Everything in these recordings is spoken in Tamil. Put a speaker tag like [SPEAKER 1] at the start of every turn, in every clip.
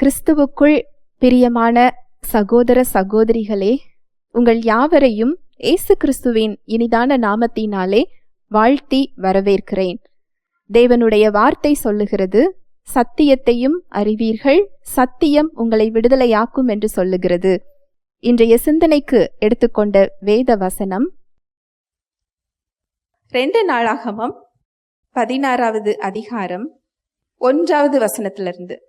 [SPEAKER 1] கிறிஸ்துவுக்குள் பிரியமான சகோதர சகோதரிகளே உங்கள் யாவரையும் இயேசு கிறிஸ்துவின் இனிதான நாமத்தினாலே வாழ்த்தி வரவேற்கிறேன். தேவனுடைய வார்த்தை சொல்லுகிறது சத்தியத்தையும் அறிவீர்கள் சத்தியம் உங்களை விடுதலையாக்கும் என்று சொல்லுகிறது. இன்றைய சிந்தனைக்கு எடுத்துக்கொண்ட வேத வசனம் ரெண்டு நாளாகமம் பதினாறாவது அதிகாரம் ஒன்றாவது வசனத்திலிருந்து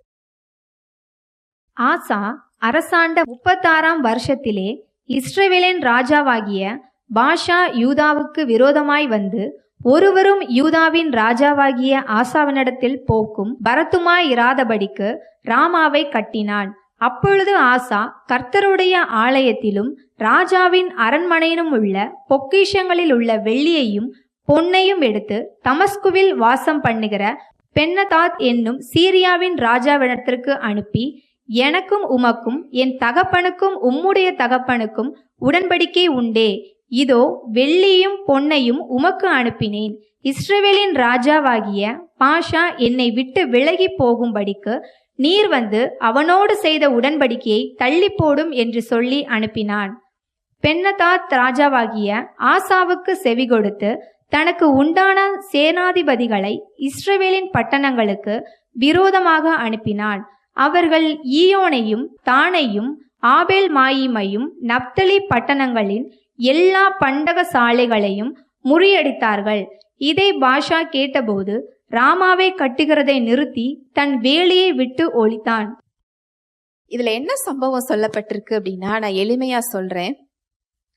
[SPEAKER 2] ஆசா அரசாண்ட முப்பத்தாறாம் வருஷத்திலே இஸ்ரவேலின் ராஜாவாகிய பாஷா யூதாவுக்கு விரோதமாய் வந்து ஒருவரும் யூதாவின் ராஜாவாகிய ஆசாவினிடத்தில் போக்கும் பரத்துமாயிராதபடிக்கு ராமாவை கட்டினான். அப்பொழுது ஆசா கர்த்தருடைய ஆலயத்திலும் ராஜாவின் அரண்மனையிலும் உள்ள பொக்கிஷங்களில் உள்ள வெள்ளியையும் பொன்னையும் எடுத்து தமஸ்குவில் வாசம் பண்ணுகிற பென்னதாத் என்னும் சீரியாவின் ராஜாவிடத்திற்கு அனுப்பி எனக்கும் உமக்கும் என் தகப்பனுக்கும் உம்முடைய தகப்பனுக்கும் உடன்படிக்கை உண்டே. இதோ வெள்ளியும் பொன்னையும் உமக்கு அனுப்பினேன். இஸ்ரவேலின் ராஜாவாகிய பாஷா என்னை விட்டு விலகி போகும்படிக்கு நீர் வந்து அவனோடு செய்த உடன்படிக்கையை தள்ளி போடும் என்று சொல்லி அனுப்பினான். பென்னதாத் ராஜாவாகிய ஆசாவுக்கு செவி கொடுத்து தனக்கு உண்டான சேனாதிபதிகளை இஸ்ரவேலின் பட்டணங்களுக்கு விரோதமாக அனுப்பினான். அவர்கள் ஈயோனையும் தானையும் ஆபேல் மாயிமையும் நப்தலி பட்டணங்களின் எல்லா பண்டக சாலைகளையும் முறியடித்தார்கள். இதை பாஷா கேட்டபோது ராமாவை கட்டுகிறதை நிறுத்தி தன் வேலையை விட்டு ஒழித்தான்.
[SPEAKER 1] இதுல என்ன சம்பவம் சொல்லப்பட்டிருக்கு அப்படின்னா நான் எளிமையா சொல்றேன்.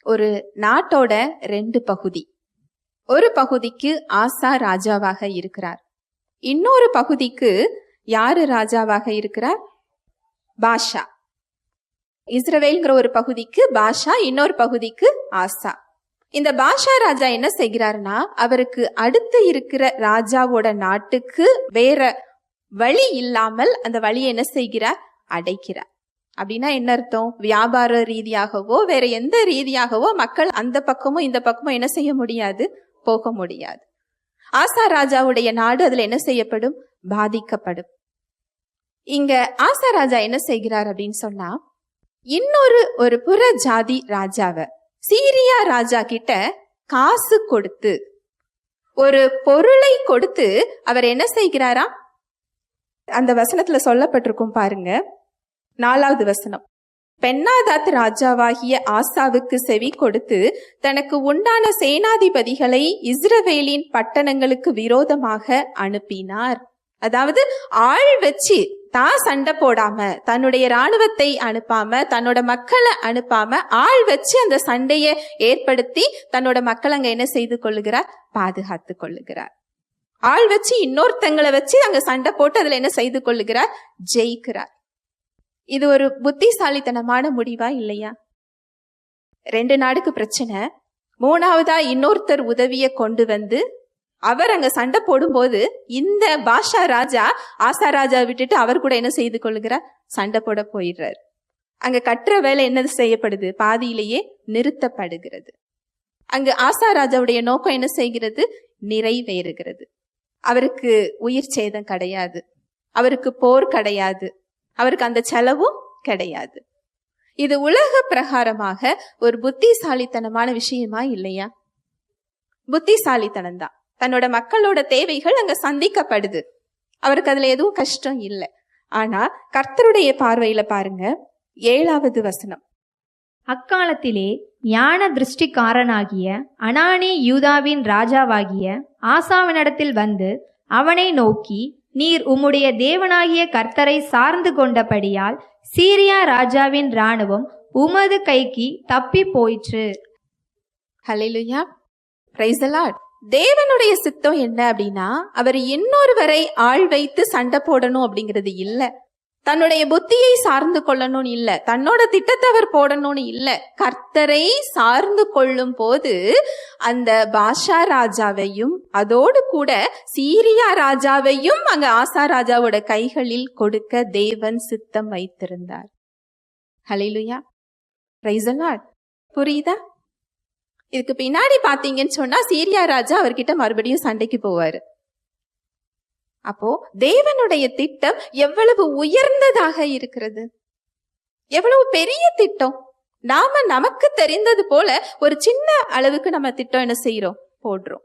[SPEAKER 1] ஒரு நாட்டோட ரெண்டு பகுதி. ஒரு பகுதிக்கு ஆசா ராஜாவாக இருக்கிறார். இன்னொரு பகுதிக்கு யாரு ராஜாவாக இருக்கிறார்? பாஷா. இஸ்ரவேல்ங்கிற ஒரு பகுதிக்கு பாஷா இன்னொரு பகுதிக்கு ஆசா. இந்த பாஷா ராஜா என்ன செய்கிறாருன்னா அவருக்கு அடுத்து இருக்கிற ராஜாவோட நாட்டுக்கு வேற வழி இல்லாமல் அந்த வழியை என்ன செய்கிறார்? அடைக்கிறார். அப்படின்னா என்ன அர்த்தம்? வியாபார ரீதியாகவோ வேற எந்த ரீதியாகவோ மக்கள் அந்த பக்கமும் இந்த பக்கமும் என்ன செய்ய முடியாது? போக முடியாது. ஆசா ராஜாவுடைய நாடு அதுல என்ன செய்யப்படும்? பாதிக்கப்படும். இங்க ஆசா ராஜா என்ன செய்கிறார் அப்படின்னு சொன்னா இன்னொரு ஒரு புற ஜாதி ராஜாவை சீரியா ராஜா கிட்ட காசு கொடுத்து ஒரு பொருளை கொடுத்து அவர் என்ன செய்கிறாரா? அந்த வசனத்துல சொல்லப்பட்டிருக்கும் பாருங்க. நாலாவது வசனம். பெண்ணாதாத் ராஜாவாகிய ஆசாவுக்கு செவி கொடுத்து தனக்கு உண்டான சேனாதிபதிகளை இஸ்ரவேலின் பட்டணங்களுக்கு விரோதமாக அனுப்பினார். அதாவது ஆள் வச்சு தான் சண்டை போடாம தன்னுடைய ராணுவத்தை அனுப்பாம தன்னோட மக்களை அனுப்பாம ஆள் வச்சு அந்த சண்டையை ஏற்படுத்தி தன்னோட மக்கள் அங்க என்ன செய்து கொள்ளுகிறார்? பாதுகாத்து கொள்ளுகிறார். ஆள் வச்சு இன்னொருத்தங்களை வச்சு அங்க சண்டை போட்டு அதுல என்ன செய்து கொள்ளுகிறார்? ஜெயிக்கிறார். இது ஒரு புத்திசாலித்தனமான முடிவா இல்லையா? ரெண்டு நாடுக்கு பிரச்சனை. மூணாவதா இன்னொருத்தர் உதவிய கொண்டு வந்து அவர் அங்க சண்டை போடும்போது இந்த பாஷா ராஜா ஆசா ராஜா விட்டுட்டு அவர் கூட என்ன செய்து கொள்ளுகிறார் சண்டை போட போயிடுறாரு. அங்க கட்டுற வேலை என்ன செய்யப்படுது? பாதியிலேயே நிறுத்தப்படுகிறது. அங்கு ஆசா ராஜாவுடைய நோக்கம் என்ன செய்கிறது? நிறைவேறுகிறது. அவருக்கு உயிர் சேதம் கிடையாது. அவருக்கு போர் கிடையாது. அவருக்கு அந்த செலவும் கிடையாது. இது உலக பிரகாரமாக ஒரு புத்திசாலித்தனமான விஷயமா இல்லையா? புத்திசாலித்தனம் தான் தன்னோட மக்களோட தேவைகள் அங்க சந்திக்கப்படுது. அவருக்கு அதுல எதுவும் கஷ்டம் இல்லை. ஆனா கர்த்தருடைய பார்வையில பாருங்க ஏழாவது வசனம்.
[SPEAKER 2] அக்காலத்திலே ஞான திருஷ்டிக்காரனாகிய அனானி யூதாவின் ராஜாவாகிய ஆசாவினிடத்தில் வந்து அவனை நோக்கி நீர் உம்முடைய தேவனாகிய கர்த்தரை சார்ந்து கொண்டபடியால் சீரியா ராஜாவின் இராணுவம் உமது கைக்கு தப்பி போயிற்று.
[SPEAKER 1] பிரைஸ் லார்ட் தேவனுடைய சித்தம் என்ன அப்படின்னா அவர் இன்னொருவரை ஆள் வைத்து சண்டை போடணும் அப்படிங்கிறது இல்லை. தன்னுடைய புத்தியை சார்ந்து கொள்ளணும்னு இல்ல. தன்னோட திட்டத்தை அவர் போடணும்னு இல்ல. கர்த்தரை சார்ந்து கொள்ளும் போது அந்த பாஷா ராஜாவையும் அதோடு கூட சீரியா ராஜாவையும் அங்க ஆசா ராஜாவோட கைகளில் கொடுக்க தேவன் சித்தம் வைத்திருந்தார். ஹலிலுயா புரியுதா? இதுக்கு பின்னாடி பார்த்தீங்கன்னு சொன்னால் சீரியா ராஜா அவர்கிட்ட மறுபடியும் சண்டைக்கு போவார். அப்போ தேவனுடைய திட்டம் எவ்வளவு உயர்ந்ததாக இருக்கிறது? எவ்வளவு பெரிய திட்டம்? நாம நமக்கு தெரிந்தது போல ஒரு சின்ன அளவுக்கு நம்ம திட்டம் என்ன செய்யறோம் போடுறோம்.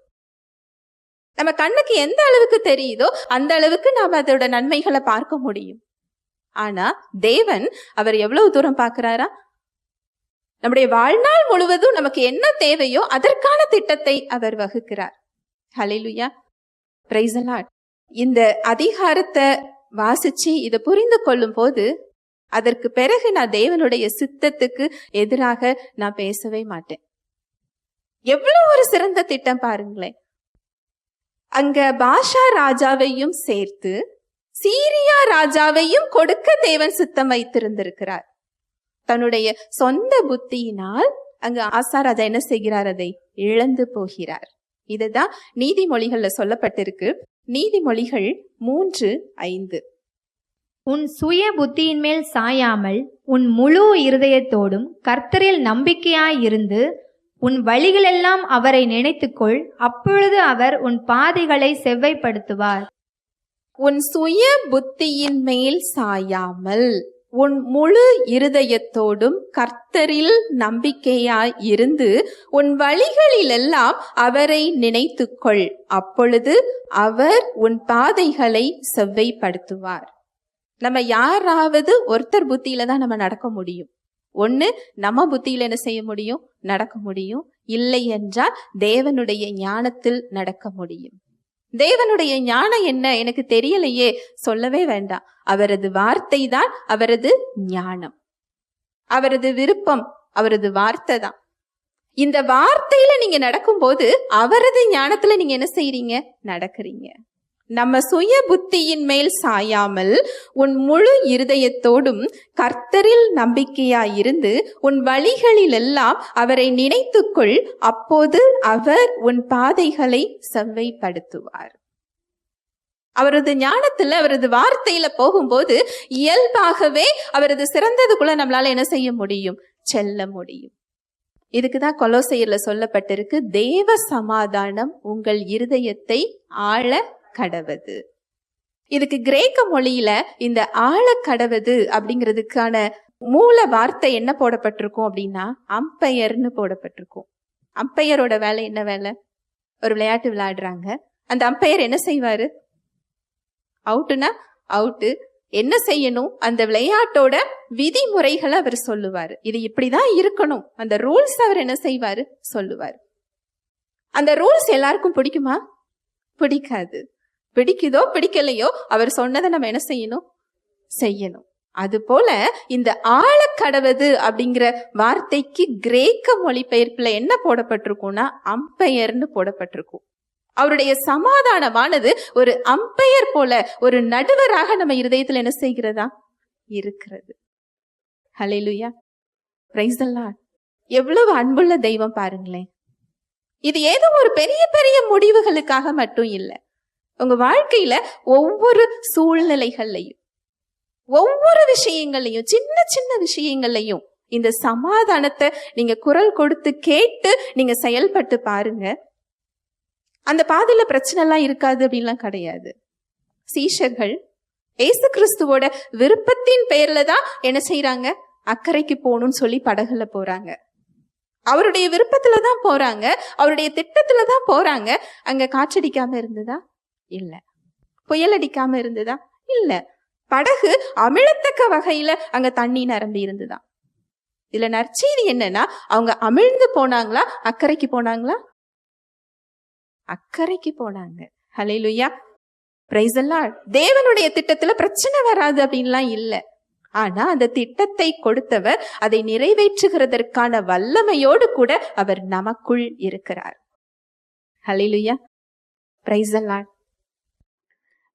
[SPEAKER 1] நம்ம கண்ணுக்கு எந்த அளவுக்கு தெரியுதோ அந்த அளவுக்கு நாம அதோட நன்மைகளை பார்க்க முடியும். ஆனா தேவன் அவர் எவ்வளவு தூரம் பார்க்கிறாரா? நம்முடைய வாழ்நாள் முழுவதும் நமக்கு என்ன தேவையோ அதற்கான திட்டத்தை அவர் வகுக்கிறார். ஹலிலுயா பிரைசலாட் இந்த அதிகாரத்தை வாசிச்சு இதை புரிந்து கொள்ளும் போது அதற்கு பிறகு நான் தேவனுடைய சித்தத்துக்கு எதிராக நான் பேசவே மாட்டேன். எவ்வளவு ஒரு சிறந்த திட்டம் பாருங்களேன். அங்க பாஷா ராஜாவையும் சேர்த்து சீரியா ராஜாவையும் கொடுக்க தேவன் சித்தம் வைத்திருந்திருக்கிறார். தன்னுடைய சொந்த புத்தியினால் அங்கு ஆசா ராஜா என்ன செய்கிறார்? அதை இழந்து போகிறார். இதுதான் நீதிமொழிகள்ல சொல்லப்பட்டிருக்கு. நீதிமொழிகள் மூன்று ஐந்து.
[SPEAKER 2] உன் சுய புத்தியின் மேல் சாயாமல் உன் முழு இருதயத்தோடும் கர்த்தரில் நம்பிக்கையாயிருந்து உன் வழிகளெல்லாம் அவரை நினைத்துக்கொள். அப்பொழுது அவர் உன் பாதைகளை செவ்வைப்படுத்துவார்.
[SPEAKER 1] உன் சுய புத்தியின் மேல் சாயாமல். உன் முழு இருதயத்தோடும் கர்த்தரில் நம்பிக்கையாய் இருந்து உன் வழிகளிலெல்லாம் அவரை நினைத்துக்கொள். அப்பொழுது அவர் உன் பாதைகளை செவ்வைப்படுத்துவார். நம்ம யாராவது ஒருத்தர் புத்தியில தான் நம்ம நடக்க முடியும். ஒண்ணு நம்ம புத்தியில என்ன செய்ய முடியும்? நடக்க முடியும். இல்லை என்றால் தேவனுடைய ஞானத்தில் நடக்க முடியும். தேவனுடைய ஞானம் என்ன எனக்கு தெரியலையே சொல்லவே வேண்டாம். அவரது வார்த்தை தான் அவரது ஞானம். அவரது விருப்பம் அவரது வார்த்தை தான். இந்த வார்த்தையில நீங்க நடக்கும்போது அவரது ஞானத்துல நீங்க என்ன செய்றீங்க? நடக்கிறீங்க. நம்ம சுய புத்தியின் மேல் சாயாமல் உன் முழு இருதயத்தோடும் கர்த்தரில் நம்பிக்கையாயிருந்து உன் வழிகளிலெல்லாம் அவரை நினைத்துக்கொள். அப்போது அவர் உன் பாதைகளை செவ்வைப்படுத்துவார். அவரது ஞானத்துல அவரது வார்த்தையில போகும்போது இயல்பாகவே அவரது சிறந்ததுக்குள்ள நம்மளால என்ன செய்ய முடியும்? செல்ல முடியும். இதுக்குதான் கொலோசையர்ல சொல்லப்பட்டிருக்கு தேவ சமாதானம் உங்கள் இருதயத்தை ஆழ கடவது. இதுக்கு கிரேக்க மொழியில இந்த ஆழ கடவது அப்படிங்கிறதுக்கான மூல வார்த்தை என்ன போடப்பட்டிருக்கும் அப்படின்னா அம்பையர்னு போடப்பட்டிருக்கும். அம்பையரோட வேலை என்ன வேலை? ஒரு விளையாட்டு விளையாடுறாங்க. அந்த அம்பையர் என்ன செய்வாரு? அவுட்டுனா அவுட்டு என்ன செய்யணும்? அந்த விளையாட்டோட விதிமுறைகளை அவர் சொல்லுவார். இது இப்படிதான் இருக்கணும். அந்த ரூல்ஸ் அவர் என்ன செய்வாரு? சொல்லுவார். அந்த ரூல்ஸ் எல்லாருக்கும் பிடிக்குமா? பிடிக்காது. பிடிக்குதோ பிடிக்கலையோ அவர் சொன்னதை நம்ம என்ன செய்யணும்? செய்யணும். அது போல இந்த கடவது அப்படிங்கிற வார்த்தைக்கு கிரேக்க மொழிபெயர்ப்புல என்ன போடப்பட்டிருக்கும்னா அம்பையர்னு போடப்பட்டிருக்கும். அவருடைய சமாதானமானது ஒரு அம்பையர் போல ஒரு நடுவராக நம்ம இருதயத்துல என்ன செய்கிறதா? இருக்கிறது. ஹalleluya. Praise the எவ்வளவு அன்புள்ள தெய்வம் பாருங்களேன். இது ஏதோ ஒரு பெரிய பெரிய முடிவுகளுக்காக மட்டும் இல்லை. உங்க வாழ்க்கையில ஒவ்வொரு சூழ்நிலைகள்லையும் ஒவ்வொரு விஷயங்கள்லையும் சின்ன சின்ன விஷயங்கள்லையும் இந்த சமாதானத்தை நீங்க குரல் கொடுத்து கேட்டு நீங்க செயல்பட்டு பாருங்க. அந்த பாதையில பிரச்சனை எல்லாம் இருக்காது அப்படின்லாம் கிடையாது. சீஷர்கள் ஏசு கிறிஸ்துவோட விருப்பத்தின் பெயர்ல தான் என்ன செய்யறாங்க அக்கறைக்கு போகணும்னு சொல்லி படகுல போறாங்க. அவருடைய விருப்பத்துல தான் போறாங்க. அவருடைய திட்டத்துல தான் போறாங்க. அங்க காற்றடிக்காம இருந்ததா? இல்லை. புயல் அடிக்காம இருந்ததா? இல்லை. படகு அமிழத்தக்க வகையில அங்க தண்ணி நிரம்பி இருந்ததா? இதுல நற்செய்தி என்னன்னா அவங்க அமிழ்ந்து போனாங்களா? அக்கறைக்கு போனாங்களா? அக்கறைக்கு போனாங்க. ஹalleluya. பிரைஸ் எல்லாம் தேவனுடைய திட்டத்துல பிரச்சனை வராது அப்படின்லாம் இல்லை. ஆனா அந்த திட்டத்தை கொடுத்தவர் அதை நிறைவேற்றுகிறதற்கான வல்லமையோடு கூட அவர் நமக்குள் இருக்கிறார். ஹலிலுயா பிரைஸ் எல்லாம்